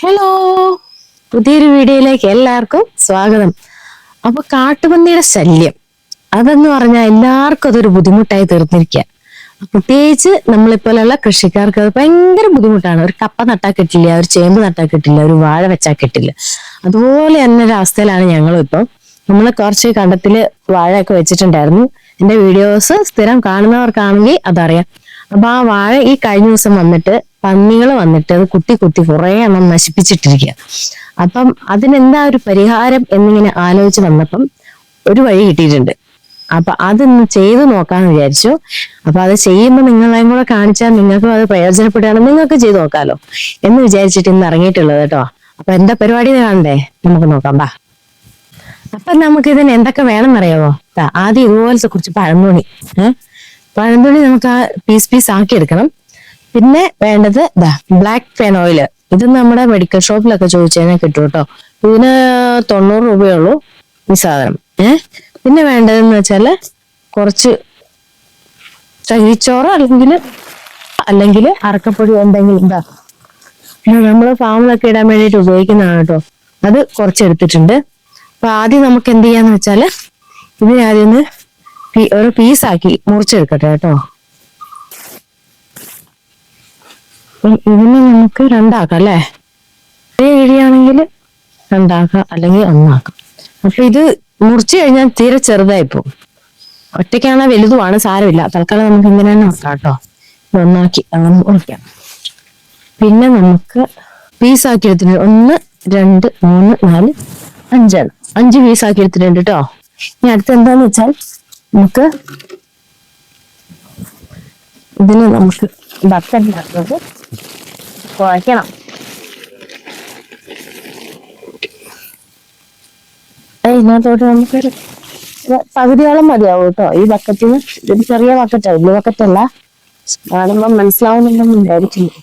Hello പുതിയൊരു വീഡിയോയിലേക്ക് എല്ലാവർക്കും സ്വാഗതം. അപ്പൊ കാട്ടുപന്നിയുടെ ശല്യം. അതെന്ന് പറഞ്ഞാൽ എല്ലാവർക്കും അതൊരു ബുദ്ധിമുട്ടായി തീർന്നിരിക്കുക പ്രത്യേകിച്ച് നമ്മളിപ്പോലുള്ള കൃഷിക്കാർക്ക് അത് ഭയങ്കര ബുദ്ധിമുട്ടാണ്. ഒരു കപ്പ നട്ടാ കിട്ടില്ല ഒരു ചേമ്പ് നട്ടാ കിട്ടില്ല ഒരു വാഴ വെച്ചാൽ കിട്ടില്ല. അതുപോലെ തന്നെ ഒരു അവസ്ഥയിലാണ് ഞങ്ങളും ഇപ്പം. നമ്മൾ കുറച്ച് കണ്ടത്തിൽ വാഴയൊക്കെ വെച്ചിട്ടുണ്ടായിരുന്നു. എന്റെ വീഡിയോസ് സ്ഥിരം കാണുന്നവർക്കാണെങ്കിൽ അതറിയാം. അപ്പൊ ആ വാഴ ഈ കഴിഞ്ഞ ദിവസം വന്നിട്ട് പന്നികൾ വന്നിട്ട് അത് കുത്തി കുത്തി കുറെ എണ്ണം നശിപ്പിച്ചിട്ടിരിക്കുക അപ്പം അതിനെന്താ ഒരു പരിഹാരം എന്നിങ്ങനെ ആലോചിച്ച് വന്നപ്പം ഒരു വഴി കിട്ടിയിട്ടുണ്ട്. അപ്പൊ അതൊന്ന് ചെയ്തു നോക്കാന്ന് വിചാരിച്ചു. അപ്പൊ അത് ചെയ്യുമ്പോൾ നിങ്ങളെയും കൂടെ കാണിച്ചാൽ നിങ്ങൾക്കും അത് പ്രയോജനപ്പെടുകയാണ്. നിങ്ങൾക്ക് ചെയ്തു നോക്കാലോ എന്ന് വിചാരിച്ചിട്ട് ഇന്ന് ഇറങ്ങിയിട്ടുള്ളത് കേട്ടോ. അപ്പൊ എന്താ പരിപാടി കാണണ്ടേ? നമുക്ക് നോക്കാം ബാ. അപ്പൊ നമുക്ക് ഇതിന് എന്തൊക്കെ വേണമെന്നറിയാവോ? ദാ, ആദ്യം ഇതുപോലത്തെ കുറച്ച് പഴന്തുണി ഏഹ് പഴന്തുണി നമുക്ക് ആ പീസ് പീസ് ആക്കി എടുക്കണം. പിന്നെ വേണ്ടത് ദാ ബ്ലാക്ക് പെൻ ഓയിൽ ഇത് നമ്മുടെ മെഡിക്കൽ ഷോപ്പിലൊക്കെ ചോദിച്ചു കഴിഞ്ഞാൽ കിട്ടും കേട്ടോ. ഇതിന് തൊണ്ണൂറ് രൂപയുള്ളൂ ഈ സാധനം. ഏഹ് പിന്നെ വേണ്ടതെന്ന് വെച്ചാൽ കുറച്ച് ചകിരിച്ചോറ് അല്ലെങ്കിൽ അല്ലെങ്കിൽ അറക്കപ്പൊടി എന്തെങ്കിലും ഇതാ നമ്മൾ ഫാമിലൊക്കെ ഇടാൻ വേണ്ടിയിട്ട് ഉപയോഗിക്കുന്നതാണ് കേട്ടോ. അത് കുറച്ച് എടുത്തിട്ടുണ്ട് അപ്പൊ ആദ്യം നമുക്ക് എന്ത് ചെയ്യാന്ന് വെച്ചാൽ ഇതിനെ ആദ്യം ഒന്ന് ഒരു പീസാക്കി മുറിച്ചെടുക്കട്ടെ കേട്ടോ. അപ്പം ഇതിനെ നമുക്ക് രണ്ടാക്കാം അല്ലേ? ഒരേ ഇഴിയാണെങ്കിൽ രണ്ടാക്കാം അല്ലെങ്കിൽ ഒന്നാക്കാം. അപ്പൊ ഇത് മുറിച്ചു കഴിഞ്ഞാൽ തീരെ ചെറുതായി പോകും. ഒറ്റയ്ക്കാണെ വലുതുമാണ് സാരമില്ല. തൽക്കാലം നമുക്ക് ഇങ്ങനെ തന്നെ നോക്കാം കേട്ടോ ഒന്നാക്കി അങ്ങനെ മുറിക്കാം. പിന്നെ നമുക്ക് പീസാക്കി എടുത്തിട്ടുണ്ട്. ഒന്ന് രണ്ട് മൂന്ന് നാല് അഞ്ചാണ് അഞ്ച് പീസാക്കി എടുത്തിട്ടുണ്ട് കേട്ടോ ഇനി അടുത്ത് എന്താന്ന് വെച്ചാൽ നമുക്ക് ഇതിന് നമുക്ക് ബക്കറ്റിനകത്തോട്ട് കുഴയ്ക്കണം ഇതിനകത്തോട്ട് ഒരു പകുതിയോളം മതിയാവും കേട്ടോ. ഈ ബക്കറ്റിന് ഇത് ചെറിയ ബക്കറ്റാ വലിയ ബക്കറ്റല്ല കാണുമ്പോൾ മനസ്സിലാവുന്നുണ്ടെന്ന് വിചാരിക്കുന്നു.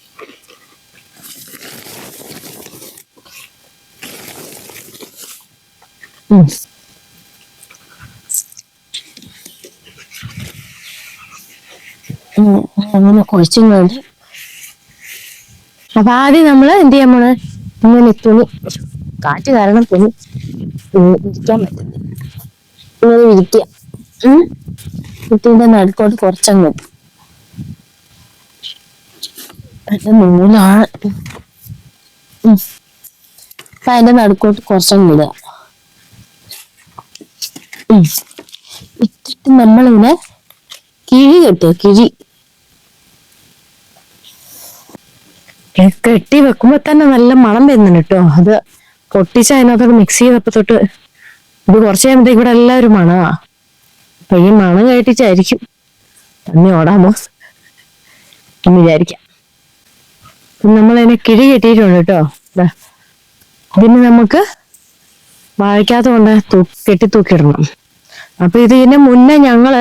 അങ്ങനെ കുഴിച്ചും കൊണ്ട് അപ്പൊ ആദ്യം നമ്മൾ എന്ത് ചെയ്യാൻ പോണ്? ഇങ്ങനെ തുണി. കാറ്റ് കാരണം തുണി ഇരിക്കാൻ പറ്റുന്നില്ല ഇങ്ങനെ ഇരിക്കുക ഉം. കുട്ടീന്റെ നടുക്കോട്ട് കുറച്ചങ്ങ് നൂലാണ്. അപ്പൊ അതിന്റെ നടുക്കോട്ട് കുറച്ചങ്ങ് ഇടുക. ഇട്ടിട്ട് നമ്മളിങ്ങനെ കിഴി കെട്ടുക. കിഴി. കെട്ടി വെക്കുമ്പോ തന്നെ നല്ല മണം വരുന്നുണ്ട് കേട്ടോ. അത് പൊട്ടിച്ച് അതിനകത്തോട്ട് മിക്സ് ചെയ്തപ്പോ തൊട്ട് ഇത് കുറച്ച് കഴിയുമ്പോഴത്തേക്ക് ഇവിടെ എല്ലാവരും മണമാ അപ്പൊ ഈ മണം കേട്ടിച്ചായിരിക്കും തന്നെ ഓടാമോ എന്ന് വിചാരിക്കാം. നമ്മൾ അതിനെ കിഴി കെട്ടിയിട്ടുണ്ട് കേട്ടോ. ഇതിന് നമുക്ക് വാഴയ്ക്കകത്ത് കൊണ്ട് കെട്ടി തൂക്കിയിടണം. അപ്പൊ ഇതിന് മുന്നേ ഞങ്ങൾ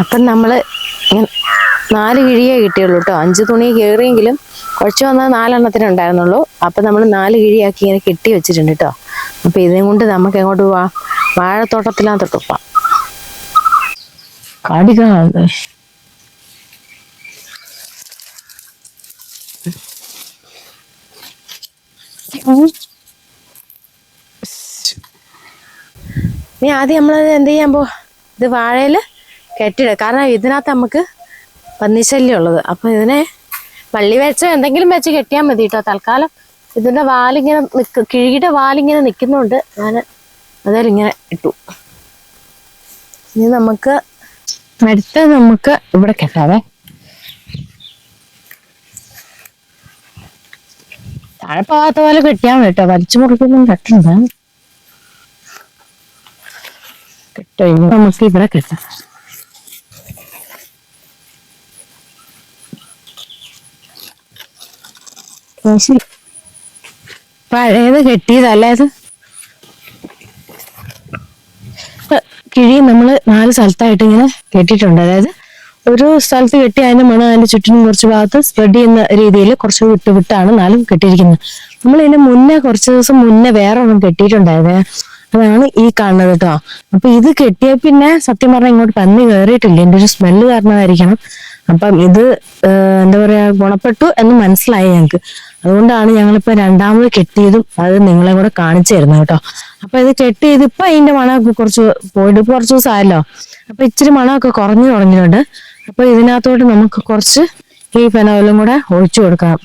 അപ്പൊ നമ്മൾ നാല് കിഴിയേ കിട്ടിയുള്ളൂ കേട്ടോ അഞ്ച് തുണി കയറിയെങ്കിലും കുറച്ച് വന്നാൽ നാലെണ്ണത്തിന് ഉണ്ടായിരുന്നുള്ളൂ. അപ്പൊ നമ്മൾ നാല് കിഴിയാക്കി ഇങ്ങനെ കെട്ടി വെച്ചിട്ടുണ്ട് കേട്ടോ അപ്പൊ ഇതിനെ കൊണ്ട് നമുക്ക് എങ്ങോട്ട് പോവാ? വാഴത്തോട്ടത്തിനകത്തോട്ട് പോവാം. നീ ഇനി ആദ്യം നമ്മൾ എന്ത് ചെയ്യാൻ പോ ഇത് വാഴയിൽ കെട്ടിടുക കാരണം ഇതിനകത്ത് നമുക്ക് പന്നിശല്യം ഉള്ളത്. അപ്പൊ ഇതിനെ വള്ളി വെച്ചോ എന്തെങ്കിലും വെച്ച് കെട്ടിയാൽ മതി കേട്ടോ തൽക്കാലം ഇതിന്റെ വാലിങ്ങനെ നിക്ക് കിഴിയുടെ വാലിങ്ങനെ നിൽക്കുന്നുണ്ട് ഞാൻ അതായത് ഇങ്ങനെ ഇട്ടു. ഇനി നമുക്ക് അടുത്ത നമുക്ക് ഇവിടെ കെട്ടാവേ. താഴെ പോകാത്ത പോലെ കെട്ടിയാൽ മതി കേട്ടോ വലിച്ചു മുറിക്കൊന്നും കെട്ടണ്ട. കെട്ടോ. ഇനി നമുക്ക് ഇവിടെ കെട്ടാം. പഴയത് കെട്ടിയതല്ലേ ഇപ്പൊ കിഴി നമ്മൾ നാല് സ്ഥലത്തായിട്ട് ഇങ്ങനെ കെട്ടിയിട്ടുണ്ട്. അതായത് ഒരു സ്ഥലത്ത് കെട്ടി അതിന്റെ മണം അതിന്റെ ചുറ്റിനും കുറച്ച് ഭാഗത്ത് സ്പ്രെഡ് ചെയ്യുന്ന രീതിയിൽ കുറച്ച് വിട്ട് വിട്ടാണ് നാലും കെട്ടിയിരിക്കുന്നത്. നമ്മൾ ഇതിന് മുന്നേ കുറച്ച് ദിവസം മുന്നേ വേറെ ഒന്നും കെട്ടിയിട്ടുണ്ടായത് അതാണ് ഈ കാണുന്നത് കേട്ടോ. അപ്പൊ ഇത് കെട്ടിയ പിന്നെ സത്യം പറഞ്ഞാൽ ഇങ്ങോട്ട് പന്നി കയറിയിട്ടില്ല. എന്റെ ഒരു സ്മെല്ല് കാരണമായിരിക്കണം. അപ്പം ഇത് എന്താ പറയാ ഗുണപ്പെട്ടു എന്ന് മനസ്സിലായി ഞങ്ങൾക്ക്. അതുകൊണ്ടാണ് ഞങ്ങളിപ്പോ രണ്ടാമത് കെട്ടിയതും അത് നിങ്ങളെ കൂടെ കാണിച്ചു തരുന്നത് കേട്ടോ. അപ്പൊ ഇത് കെട്ടി ഇപ്പൊ അതിന്റെ മണമൊക്കെ കുറച്ച് പോയിട്ട് കുറച്ച് ദിവസമായല്ലോ. അപ്പൊ ഇച്ചിരി മണമൊക്കെ കുറഞ്ഞു തുടങ്ങിയിട്ടുണ്ട്. അപ്പൊ ഇതിനകത്തോട്ട് നമുക്ക് കുറച്ച് ഈ ഫെനോയിലും കൂടെ ഒഴിച്ചു കൊടുക്കാം.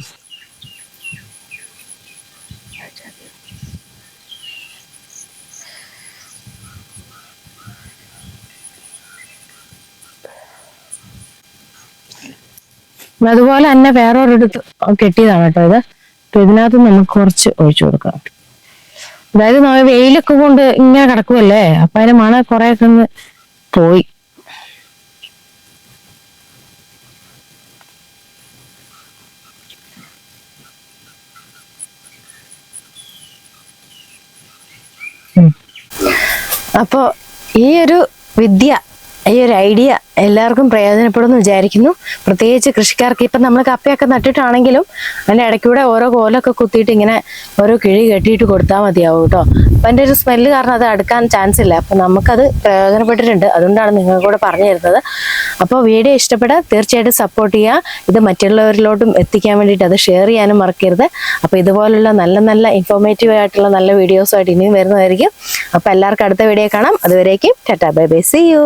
അതുപോലെ തന്നെ വേറൊരിടത്ത് കെട്ടിയതാണ് കേട്ടോ ഇത്. അപ്പൊ ഇതിനകത്ത് നമുക്ക് കുറച്ച് ഒഴിച്ചു കൊടുക്കാം. അതായത് നമ്മൾ വെയിലൊക്കെ കൊണ്ട് ഇങ്ങനെ കിടക്കുമല്ലേ അപ്പൊ അതിന് മണ കുറെ ഒന്ന് പോയി. അപ്പോ ഈ ഒരു വിദ്യ ഈ ഒരു ഐഡിയ എല്ലാവർക്കും പ്രയോജനപ്പെടുമെന്ന് വിചാരിക്കുന്നു. പ്രത്യേകിച്ച് കൃഷിക്കാർക്ക് ഇപ്പം നമ്മൾ കപ്പയൊക്കെ നട്ടിട്ടാണെങ്കിലും അതിന്റെ ഇടയ്ക്കൂടെ ഓരോ കോലൊക്കെ കുത്തിയിട്ട് ഇങ്ങനെ ഓരോ കിഴി കെട്ടിയിട്ട് കൊടുത്താൽ മതിയാവും കേട്ടോ. അപ്പം അതിന്റെ ഒരു സ്മെല്ല് കാരണം അത് അടുക്കാൻ ചാൻസ് ഇല്ല. അപ്പം നമുക്കത് പ്രയോജനപ്പെട്ടിട്ടുണ്ട്. അതുകൊണ്ടാണ് നിങ്ങൾ കൂടെ പറഞ്ഞു തരുന്നത്. അപ്പോൾ വീഡിയോ ഇഷ്ടപ്പെട്ടാൽ തീർച്ചയായിട്ടും സപ്പോർട്ട് ചെയ്യുക. ഇത് മറ്റുള്ളവരിലോട്ടും എത്തിക്കാൻ വേണ്ടിയിട്ട് അത് ഷെയർ ചെയ്യാനും മറക്കരുത്. അപ്പോൾ ഇതുപോലുള്ള നല്ല നല്ല ഇൻഫോർമേറ്റീവ് ആയിട്ടുള്ള നല്ല വീഡിയോസുമായിട്ട് ഇനിയും വരുന്നതായിരിക്കും. അപ്പോൾ എല്ലാവർക്കും അടുത്ത വീഡിയോ കാണാം. അതുവരേക്കും Tata. Bye bye. See you